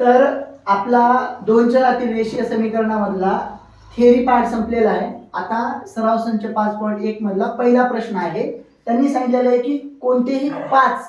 तर आपला दोन चलातील रेषीय समीकरणामधला थेरी पार्ट संपलेला आहे. आता सराव संच पाच पॉईंट एक मधला पहिला प्रश्न आहे. त्यांनी सांगितलेलं आहे की कोणतेही पाच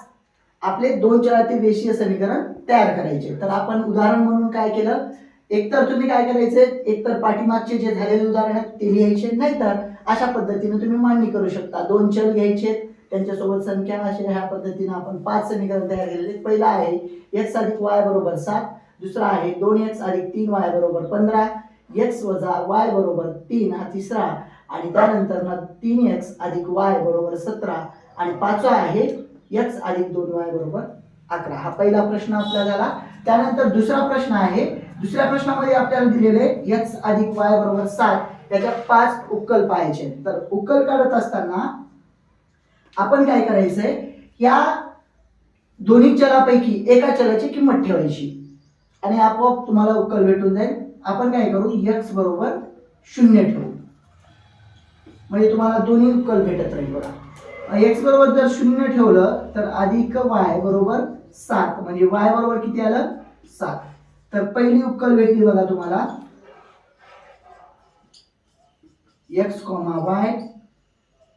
आपले दोन चलातील रेषीय समीकरण तयार करायचे. तर आपण उदाहरण म्हणून काय केलं? एकतर तुम्ही काय करायचे? एकतर पाठीमागचे जे झालेले उदाहरण आहेत ते लिहायचे. नाहीतर अशा पद्धतीने तुम्ही मांडणी करू शकता. दोन चल घ्यायचे. त्यांच्यासोबत संख्या अशा ह्या पद्धतीने आपण पाच समीकरण तयार केलेले. पहिला आहे एक्स अधिक वाय बरोबर सात. दुसरा आहे दोन एक्स अधिक तीन वाय बरोबर पंधरा एक्स वजा वाय बरोबर तीन हा तिसरा. आणि त्यानंतर ना तीन एक्स अधिक वाय बरोबर सतरा. आणि पाचवा आहे एक्स अधिक दोन वाय बरोबर अकरा. हा पहिला प्रश्न आपला झाला. त्यानंतर दुसरा प्रश्न आहे. दुसऱ्या प्रश्नामध्ये आपल्याला दिलेले एक्स अधिक वाय बरोबर सात. त्याच्या पाच उकल पाहायचे तर उकल काढत असताना आपण काय करायचंय? या दोन्ही चलापैकी एका चलाची किंमत ठेवायची. आणि आपोआप तुम्हाला उकल भेटून जाईल. आपण काय करू? यक्स बरोबर शून्य ठेवू. म्हणजे तुम्हाला दोन्ही उकल भेटत राहील बघा. एक्स बरोबर जर शून्य ठेवलं तर अधिक वाय बरोबर सात. म्हणजे वाय बरोबर किती आलं? सात. तर पहिली उकल भेटली बघा तुम्हाला. एक्स कॉमा वाय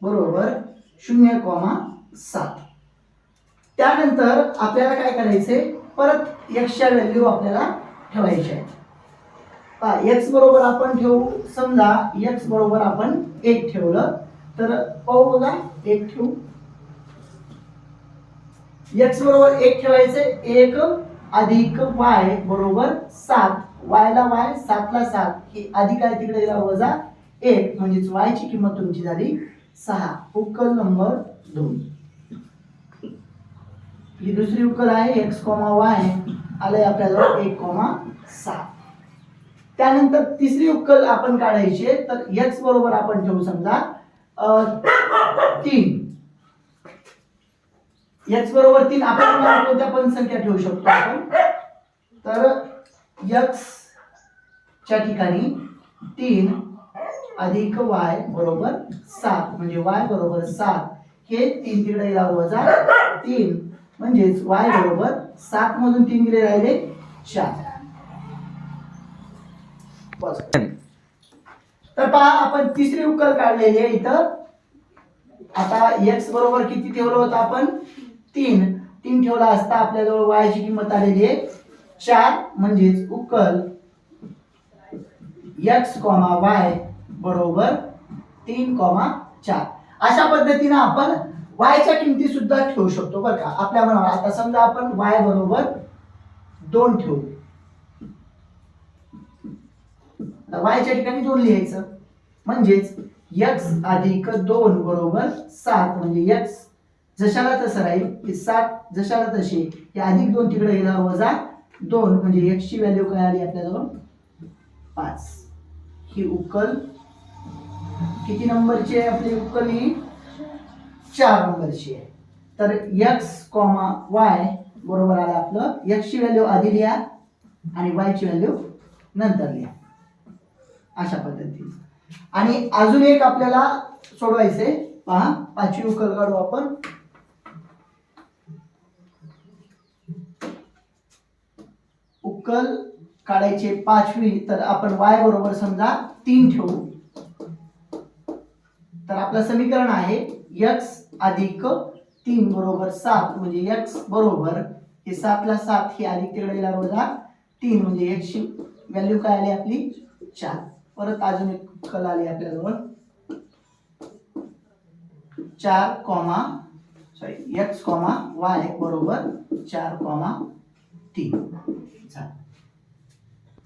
बरोबर शून्य कॉमा सात. त्यानंतर आपल्याला काय करायचंय? परत एक्सच्या व्हॅल्यू आपल्याला ठेवायच्या आहेत पहा एक्स बरोबर आपण ठेवू समजा एक्स बरोबर आपण एक ठेवलं तर पाहू बघा एक ठेवू. एक्स बरोबर एक ठेवायचं एक अधिक वाय बरोबर सात. वायला वाय सातला सात ही अधिक आहे तिकडे गेला वजा एक. म्हणजेच वाय ची किंमत तुमची झाली सहा. उकल नंबर दोन. ही दुसरी उकल आहे एक्स कॉमा वाय आलंय आपल्याला एक कॉमा सात. त्यानंतर तिसरी उकल आपण काढायची तर एक्स बरोबर आपण ठेवू समजा तीन. एक्स बरोबर तीन आपण कोणत्या पण संख्या ठेवू शकतो आपण. तर एक्स च्या ठिकाणी तीन अधिक वाय बरोबर सात म्हणजे वाय बरोबर सात हे तीन तिकडे वजा तीन. म्हणजेच वाय बरोबर सात मधून तीन गेले राहिले चार. तर पहा आपण तिसरी उकल काढलेली आहे इथं. आता एक्स बरोबर किती ठेवलं होतं आपण? तीन. तीन ठेवला असता आपल्याजवळ वायची किंमत आलेली आहे चार. म्हणजेच उकल एक्स कॉमा वाय बरोबर तीन कॉमा चार. अशा पद्धतीनं आपण वायच्या किमती सुद्धा ठेवू शकतो बरं का? आपल्या मनावर. आता समजा आपण वाय बरोबर दोन ठेवू. वायच्या ठिकाणी दोन लिहायचं. म्हणजेच यक्स अधिक दोन बरोबर सात. म्हणजे यक्स जशाला तसं राहील की सात जशाला तशी हे अधिक दोन तिकडे गेला वजा दोन. म्हणजे यक्सची व्हॅल्यू काय आली आपल्याजवळ? पाच. ही उकल किती नंबरची आहे आपली उकल ही? चार नंबरची आहे. तर एक्स कॉमा वाय बरोबर आलं आपलं. एक्सची व्हॅल्यू आधी लिहा आणि वाय ची व्हॅल्यू नंतर लिहा. अशा पद्धतीने. आणि अजून एक आपल्याला सोडवायचंय. पहा पाचवी उकल काढू आपण. उकल काढायचे पाचवी तर आपण वाय बरोबर समजा तीन ठेवू. तर आपलं समीकरण आहे एक्स अधिक तीन बरोबर सात म्हणजे एक्स बरोबर हे सातला सात हे अधिक तिकडे वजा तीन म्हणजे एक्सची व्हॅल्यू काय आली आपली? चार. परत अजून एक कल आली आपल्याजवळ. चार comma sorry X comma Y बरोबर चार कॉमा तीन. झालं.